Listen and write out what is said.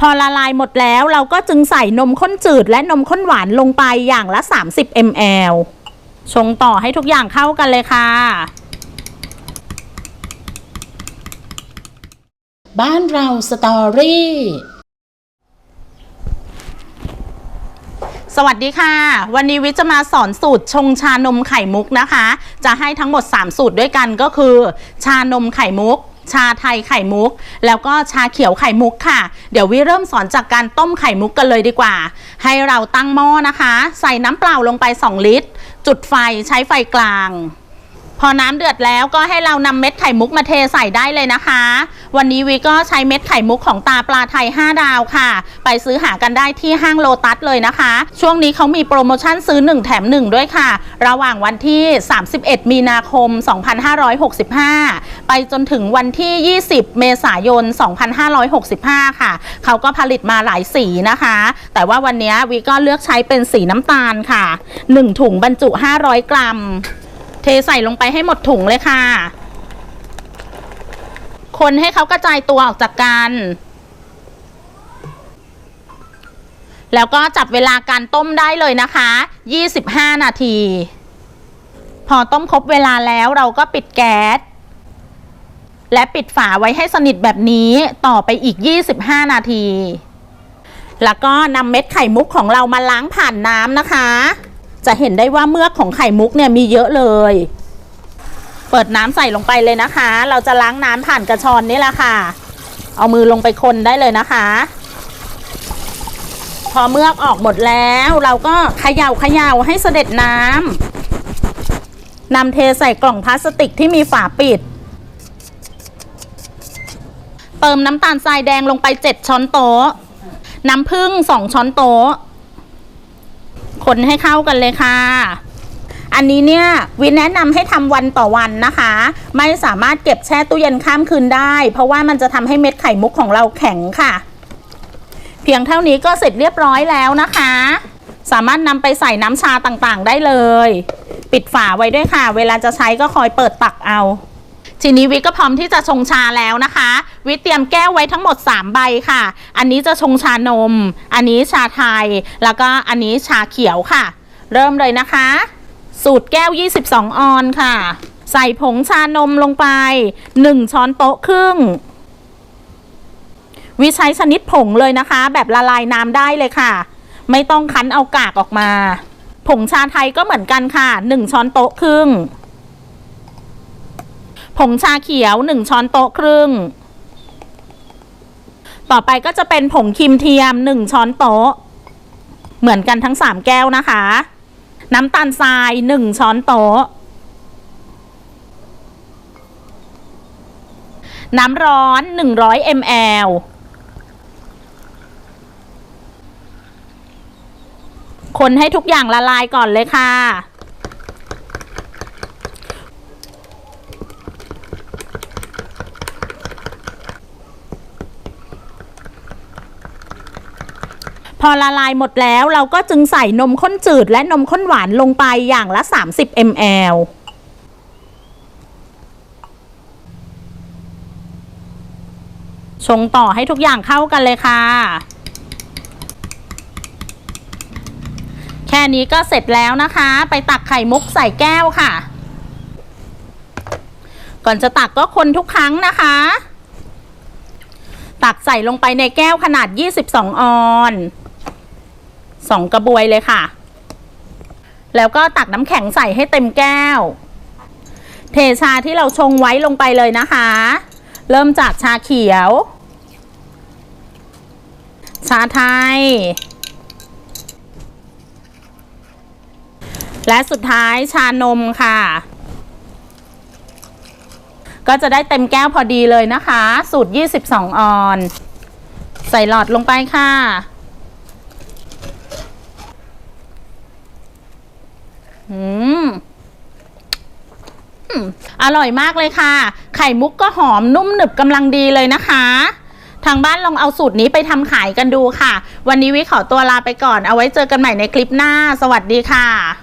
พอละลายหมดแล้วเราก็จึงใส่นมข้นจืดและนมข้นหวานลงไปอย่างละ 30 ml ชงต่อให้ทุกอย่างเข้ากันเลยค่ะ บ้านเราสตอรี่ สวัสดีค่ะ วันนี้วิทย์จะมาสอนสูตรชงชานมไข่มุกนะคะ จะให้ทั้งหมด 3 สูตรด้วยกันก็คือ ชานมไข่มุก ชาไทยไข่มุก แล้วก็ชาเขียวไข่มุกค่ะ เดี๋ยววิเริ่มสอนจากการต้มไข่มุกกันเลยดีกว่า ให้เราตั้งหม้อนะคะ ใส่น้ำเปล่าลงไป 2 ลิตร จุดไฟใช้ไฟกลาง พอน้ำเดือดแล้วก็ให้เรานำเม็ดไข่มุกมาเทใส่ได้เลยนะคะ วันนี้วิก็ใช้เม็ดไข่มุกของตาปลาไทย 5 ดาวค่ะ ไปซื้อหากันได้ที่ห้างโลตัสเลยนะคะ ช่วงนี้เขามีโปรโมชั่นซื้อ 1 แถม 1 ด้วยค่ะ ระหว่างวันที่ 31 มีนาคม 2565 ไปจนถึงวันที่ 20 เมษายน 2565 ค่ะ เขาก็ผลิตมาหลายสีนะคะ แต่ว่าวันนี้วิก็เลือกใช้เป็นสีน้ำตาลค่ะ 1 ถุงบรรจุ 500 กรัม เทใส่ลงไปให้หมดถุงเลยค่ะ คนให้เขากระจายตัวออกจากกัน แล้วก็จับเวลาการต้มได้เลยนะคะ 25 นาที พอต้มครบเวลาแล้วเราก็ปิดแก๊สและปิดฝาไว้ให้สนิทแบบนี้ต่อไปอีก 25 นาที แล้วก็นำเม็ดไข่มุกของเรามาล้างผ่านน้ำนะคะ จะเห็นได้ว่าเมือกของไข่มุกเนี่ยมีเยอะเลย เปิดน้ำใส่ลงไปเลยนะคะ เราจะล้างน้ำผ่านกระชอนนี่แหละค่ะ เอามือลงไปคนได้เลยนะคะ พอเมือกออกหมดแล้ว เราก็เขย่าเขย่าให้เสด็จน้ำนำเทใส่กล่องพลาสติกที่มีฝาปิด เติมน้ำตาลทรายแดงลงไป 7 ช้อนโต๊ะ น้ำผึ้ง2ช้อนโต๊ะ คนให้เข้ากันเลยค่ะ อันนี้เนี่ยวินแนะนำให้ทำวันต่อวันนะคะ ไม่สามารถเก็บแช่ตู้เย็นข้ามคืนได้ เพราะว่ามันจะทำให้เม็ดไข่มุกของเราแข็งค่ะ เพียงเท่านี้ก็เสร็จเรียบร้อยแล้วนะคะ สามารถนำไปใส่น้ำชาต่างๆ ได้เลย ปิดฝาไว้ด้วยค่ะ เวลาจะใช้ก็คอยเปิดตักเอาทีนี้วิก็พร้อมที่จะชงชาแล้วนะคะ วิเตรียมแก้วไว้ทั้งหมด 3 ใบค่ะ อันนี้จะชงชานม อันนี้ชาไทย แล้วก็อันนี้ชาเขียวค่ะ เริ่มเลยนะคะ สูตรแก้ว 22 ออนค่ะ ใส่ผงชานมลงไป 1 ช้อนโต๊ะครึ่ง วิใช้ชนิดผงเลยนะคะ แบบละลายน้ำได้เลยค่ะ ไม่ต้องคั้นเอากากออกมา ผงชาไทยก็เหมือนกันค่ะ 1 ช้อนโต๊ะครึ่ง ผงชาเขียว 1 ช้อนโต๊ะครึ่ง ต่อไปก็จะเป็นผงครีมเทียม 1 ช้อนโต๊ะ เหมือนกันทั้ง 3 แก้วนะคะ น้ำตาลทรายหนึ่งช้อนโต๊ะ น้ำร้อน100 ml คนให้ทุกอย่างละลายก่อนเลยค่ะ พอละลายหมดแล้วเราก็จึงใส่นมข้นจืดและนมข้นหวานลงไปอย่างละ 30 ml ชงต่อให้ทุกอย่างเข้ากันเลยค่ะ แค่นี้ก็เสร็จแล้วนะคะ ไปตักไข่มุกใส่แก้วค่ะ ก่อนจะตักก็คนทุกครั้งนะคะ ตักใส่ลงไปในแก้วขนาด 22 ออนซ์ องกระบวยเลยค่ะ แล้วก็ตักน้ำแข็งใส่ให้เต็มแก้ว เทชาที่เราชงไว้ลงไปเลยนะคะ เริ่มจากชาเขียว ชาไทย และสุดท้ายชานมค่ะก็จะได้เต็มแก้วพอดีเลยนะคะ สูตร 22 ออน ใส่หลอดลงไปค่ะ อืมอร่อยมากเลยค่ะ ไข่มุกก็หอมนุ่มหนึบกำลังดีเลยนะคะ ทางบ้านลองเอาสูตรนี้ไปทำขายกันดูค่ะ วันนี้วิขอตัวลาไปก่อน เอาไว้เจอกันใหม่ในคลิปหน้า สวัสดีค่ะ